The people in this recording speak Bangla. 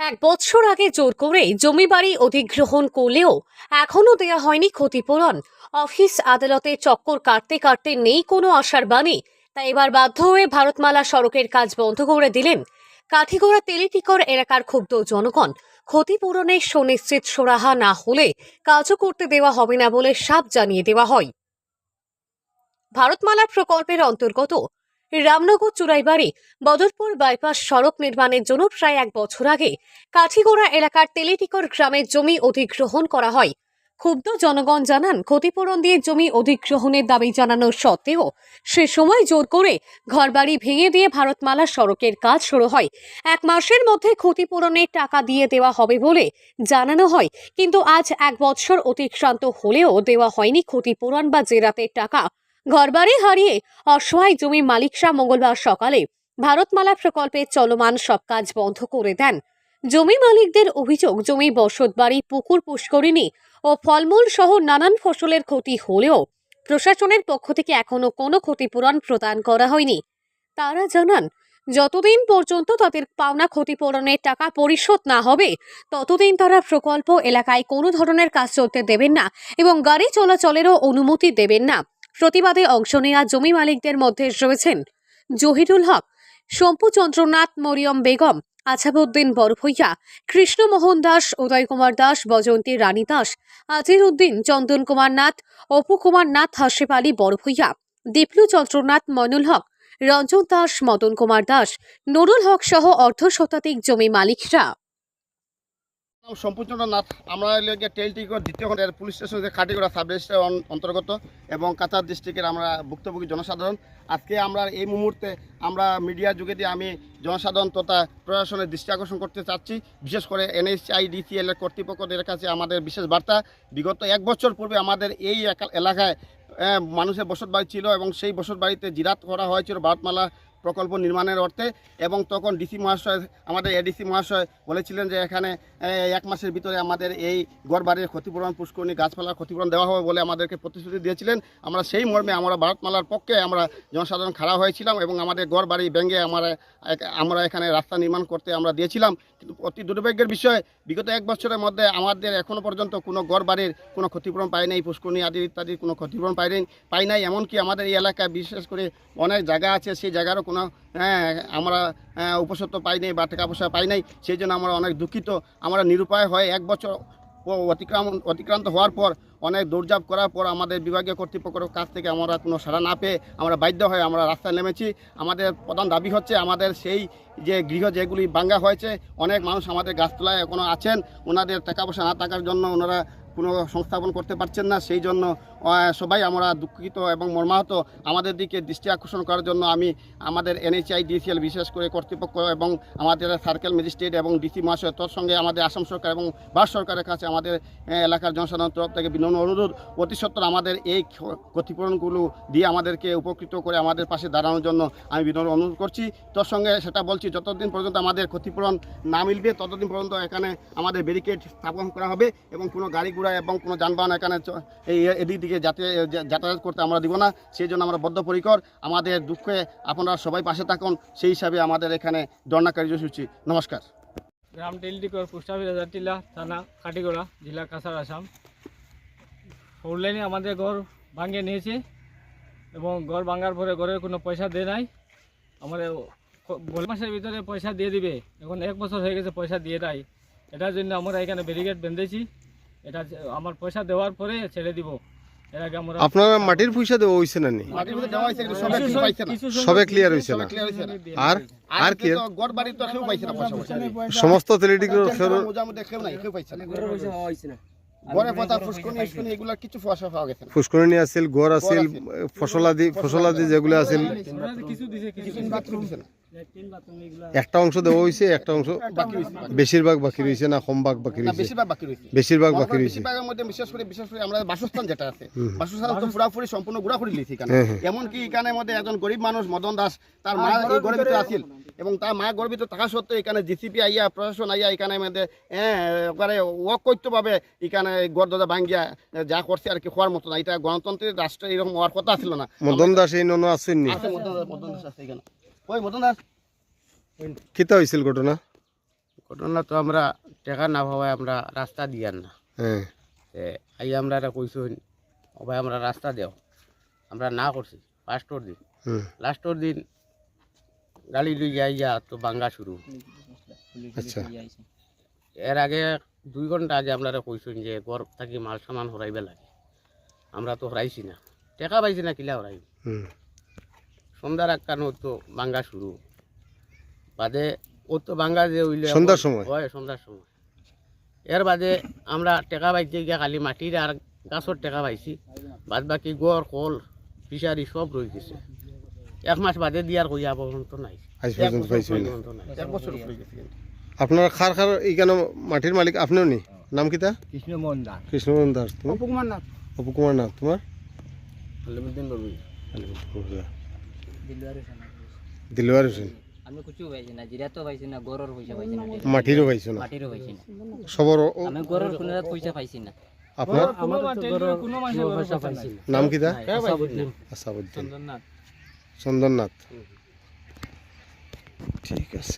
এক বছর আগে জোর করে জমি বাড়ি অধিগ্রহণ করলেও এখনও দেয়া হয়নি ক্ষতিপূরণ। অফিস আদালতে চক্কর কাটতে কাটতে নেই কোনো আশার বাণী। তাই এবার বাধ্য হয়ে ভারতমালা সড়কের কাজ বন্ধ করে দিলেন। কাঠিগোড়া তেলিটিকর এলাকার ক্ষুব্ধ জনগণ। ক্ষতিপূরণের সুনিশ্চিত সোরাহা না হলে কাজও করতে দেওয়া হবে না বলে সাপ জানিয়ে দেওয়া হয়। ভারতমালা প্রকল্পের অন্তর্গত রামনগর চুরাইবাড়ি বদরপুর বাইপাস সড়ক নির্মাণের জন্য প্রায় এক বছর আগে কাঠিগোড়া এলাকার তেলেটিকর গ্রামের জমি অধিগ্রহণ করা হয়। ক্ষুব্ধ জনগণ জানান, ক্ষতিপূরণ দিয়ে জমি অধিগ্রহণের দাবি জানানোর সত্ত্বেও সে সময় জোর করে ঘরবাড়ি ভেঙে দিয়ে ভারতমালা সড়কের কাজ শুরু হয়। এক মাসের মধ্যে ক্ষতিপূরণের টাকা দিয়ে দেওয়া হবে বলে জানানো হয়, কিন্তু আজ এক বছর অতিক্রান্ত হলেও দেওয়া হয়নি ক্ষতিপূরণ বা জেরাতের টাকা। ঘরবাড়ি হারিয়ে অসহায় জমি মালিকরা মঙ্গলবার সকালে ভারতমালা প্রকল্পের চলমান সব কাজ বন্ধ করে দেন। জমি মালিকদের অভিযোগ, জমি বসতবাড়ি পুকুর পুষ্করিণী ও ফলমূল সহ নানান ফসলের ক্ষতি হলেও প্রশাসনের পক্ষ থেকে এখনও কোনো ক্ষতিপূরণ প্রদান করা হয়নি। তারা জানান, যতদিন পর্যন্ত তাদের পাওনা ক্ষতিপূরণের টাকা পরিশোধ না হবে, ততদিন তারা প্রকল্প এলাকায় কোনো ধরনের কাজ চলতে দেবেন না এবং গাড়ি চলাচলেরও অনুমতি দেবেন না। প্রতিবাদে অংশ নেওয়া জমি মালিকদের মধ্যে রয়েছেন জহিরুল হক, শম্পু চন্দ্রনাথ, মরিয়ম বেগম আছাবুদ্দিন বরভইয়া কৃষ্ণমোহন দাস, উদয় কুমার দাস বজন্তী রানী দাস আজির উদ্দিন চন্দন কুমার নাথ, অপু কুমার নাথ হাসিফ আলী বরভইয়া দীপ্লু চন্দ্রনাথ ময়নুল হক, রঞ্জন দাস, মদন কুমার দাস, নুরুল হক সহ অর্ধ শতাধিক জমি মালিকরা। সম্পূর্ণ নাথ আমরা লেগে টেলটিক দ্বিতীয় police station Khatigara sub registrar on- অন্তর্গত এবং কাছাড় ডিস্ট্রিক্টের আমরা ভুক্তভোগী জনসাধারণ। আজকে আমরা এই মুহূর্তে আমরা মিডিয়ার যুগে দিয়ে আমি জনসাধারণ তথা প্রশাসনের দৃষ্টি আকর্ষণ করতে চাচ্ছি। বিশেষ করে এনএসআই ডিসিএল এর কর্তৃপক্ষদের কাছে আমাদের বিশেষ বার্তা। বিগত এক বছর পূর্বে আমাদের এই এলাকায় মানুষের বসত বাড়ি ছিল এবং সেই বসত বাড়িতে জিরাত করা হয়েছিল ভারতমালা প্রকল্প নির্মাণের অর্থে এবং তখন ডিসি মহাশয়, আমাদের এডিসি মহাশয় বলেছিলেন যে এখানে এক মাসের ভিতরে আমাদের এই গড়বাড়ির ক্ষতিপূরণ পুষ্করণী গাছপালার ক্ষতিপূরণ দেওয়া হবে বলে আমাদেরকে প্রতিশ্রুতি দিয়েছিলেন। আমরা সেই মর্মে আমরা ভারতমালার পক্ষে আমরা জনসাধারণ খাড়া হয়েছিলাম এবং আমাদের গড়বাড়ি ব্যাঙ্গে আমরা আমরা এখানে রাস্তা নির্মাণ করতে আমরা দিয়েছিলাম। কিন্তু অতি দুর্ভাগ্যের বিষয় বিগত এক বছরের মধ্যে আমাদের এখনও পর্যন্ত কোনো গড়বাড়ির কোনো ক্ষতিপূরণ পাই নাই পুষ্করণী আদি ইত্যাদির কোনো ক্ষতিপূরণ নাই পাই নাই এমনকি আমাদের এই এলাকায় বিশেষ করে অনেক জায়গা আছে সেই জায়গারও কোনো হ্যাঁ, আমরা হ্যাঁ, উপসত্ব পাই নাই বা টাকা পয়সা পাই নাই সেই জন্য আমরা অনেক দুঃখিত। আমরা নিরুপায় হয়ে এক বছর অতিক্রম, অতিক্রান্ত হওয়ার পর, অনেক দৌড়জাপ করার পর আমাদের বিভাগীয় কর্তৃপক্ষের কাছ থেকে আমরা কোনো সাড়া না পেয়ে আমরা বাধ্য হয়ে আমরা রাস্তায় নেমেছি। আমাদের প্রধান দাবি হচ্ছে আমাদের সেই যে গৃহ যেগুলি বাঙ্গা হয়েছে, অনেক মানুষ আমাদের গাছতলায় এখনও আছেন। ওনাদের টাকা পয়সা না থাকার জন্য ওনারা কোনো সংস্থাপন করতে পারছেন না। সেই জন্য সবাই আমরা দুঃখিত এবং মর্মাহত। আমাদের দিকে দৃষ্টি আকর্ষণ করার জন্য আমি আমাদের এনএইচআই ডিসিএল বিশেষ করে কর্তৃপক্ষ এবং আমাদের সার্কেল ম্যাজিস্ট্রেট এবং ডিসি মহাশয় তোর সঙ্গে আমাদের আসাম সরকার এবং ভারত সরকারের কাছে আমাদের এলাকার জনসাধারণ তরফ থেকে বিনম্র অনুরোধ। অতি সত্তর আমাদের এই ক্ষতিপূরণগুলো দিয়ে আমাদেরকে উপকৃত করে আমাদের পাশে দাঁড়ানোর জন্য আমি বিনম্র অনুরোধ করছি। তোর সঙ্গে সেটা বলছি, যতদিন পর্যন্ত আমাদের ক্ষতিপূরণ না মিলবে, ততদিন পর্যন্ত এখানে আমাদের ব্যারিকেড স্থাপন করা হবে এবং কোনো গাড়ি ঘোড়া এবং কোনো যানবাহন এখানে এই এদিক দিকে যাতে যাতায়াত করতে আমরা দিব না। সেই জন্য আমরা বদ্ধপরিকর। আমাদের দুঃখে আপনারা সবাই পাশে থাকুন। সেই হিসাবে আমাদের এখানে ধর্ণা কার্যসূচি। নমস্কার। গ্রাম টেলিটিকর পোস্ট অফিস হাজারটিলা থানা, কাটিগড়া, জেলা কাছাড় আসাম। ফোর লাইনে আমাদের ঘর ভাঙিয়ে নিয়েছে এবং ঘর ভাঙার পরে ঘরের কোনো পয়সা দেয় নাই। আমাদের বলে মাসের ভিতরে পয়সা দিয়ে দিবে। এখন এক বছর হয়ে গেছে পয়সা দিয়ে নাই। এটার জন্য আমরা এখানে ব্যারিকেড বেঁধেছি। এটা আমার পয়সা দেওয়ার পরে ছেড়ে দিব। আপনারা মাটির পয়সা দেওয়া না নি? সংখ্যক- সবে হয়েছে না। আর আর কি? গড় বাড়ি তো কেউ পাইছে না পয়সা পয়সা সমস্ত ফুসকুনি আছিল গড় আছিল ফসলাদি ফসলাদি যেগুলো আছিল একটা অংশ দেওয়া হয়েছে একটা অংশ বেশিরভাগ বাকি রয়েছে না কম ভাগ বাকি রয়েছে বেশিরভাগ বাকি রয়েছে বেশিরভাগ বাকি রয়েছে বেশিরভাগের মধ্যে বিশেষ করে বিশেষ করে আমরা বাসস্থান যেটা আছে বাসস্থান তো পুরাপুরি সম্পূর্ণ ঘোরাফুরি লিখি এখানে। হ্যাঁ, হ্যাঁ। এমনকি এখানের মধ্যে একজন গরিব মানুষ মদন দাস তার মা এই ঘরের ভিতরে আছিল। এবং তার মা ঘরের ভিতরে থাকা সত্ত্বেও এখানে জিসিপি আইয়া প্রশাসন আইয়া এখানে মধ্যে হ্যাঁ একবারে ওয়াক করতে পাবে এখানে গড় দাদা ভাঙ্গিয়া যা করছে আর কি হওয়ার মতো না। এটা গণতন্ত্রের রাষ্ট্র এরকম হওয়ার কথা ছিল না। মদন দাস এই নন আসেননি দাস মদন দাস আছে এখানে। মদন দাস কিতা হয়েছিল ঘটনা ঘটনা? তো আমরা টেকা না পাওয়ায় আমরা রাস্তা দিয়ার না। হ্যাঁ আই আমরা এটা কইসুন ভাই আমরা রাস্তা দেও আমরা না করছি ফার্স্টর দিন। হুম লাস্টর দিন গাড়ি লই যাই যা তো বাঙ্গা শুরু। আচ্ছা। এর আগে দুই ঘণ্টা আগে আমরা কইসুন যে ঘর থাকি মাল সামান হরাইবে লাগে। আমরা তো হরাইছি না। টেকা পাইছি না কিলা হরাই সন্ধ্যার একখানো তো বাঙ্গা শুরু। বাদে ও তো বাঙ্গা যে হইলে সন্ধ্যার সময়? হয় সন্ধ্যার সময়। এর বাদে আমরা টেকা পাইতে গিয়া খালি মাটির আর গাছর টেকা পাইছি। বাদ বাকি গড় কল ফিশারি সব রয়ে গেছে। এক মাস বাদে দিয়ার কইয়া পর্যন্ত নাই। আপনার খার খার এইখানে মাটির মালিক আপনিও নি? নাম কিতা কৃষ্ণমোহন দাস। কৃষ্ণমোহন দাস। তুমি অপকুমার নাথ। অপু কুমার নাথ। তোমার? আলিমুদ্দিন বাবু দিলওয়ার হোসেন আমি কিছু পাইছি না জিরা তো পাইছি না গরর পয়সা পাইছি না। মাটিরও পাইছো না? মাটিরও পাইছি না। সবর আমি গরর কোনো পয়সা পাইছি না। আপনার কোনো টেলিটকের পয়সা পাইছি না। নাম কি দা আসাবুদ্দিন চন্দননাথ। চন্দননাথ। ঠিক আছে।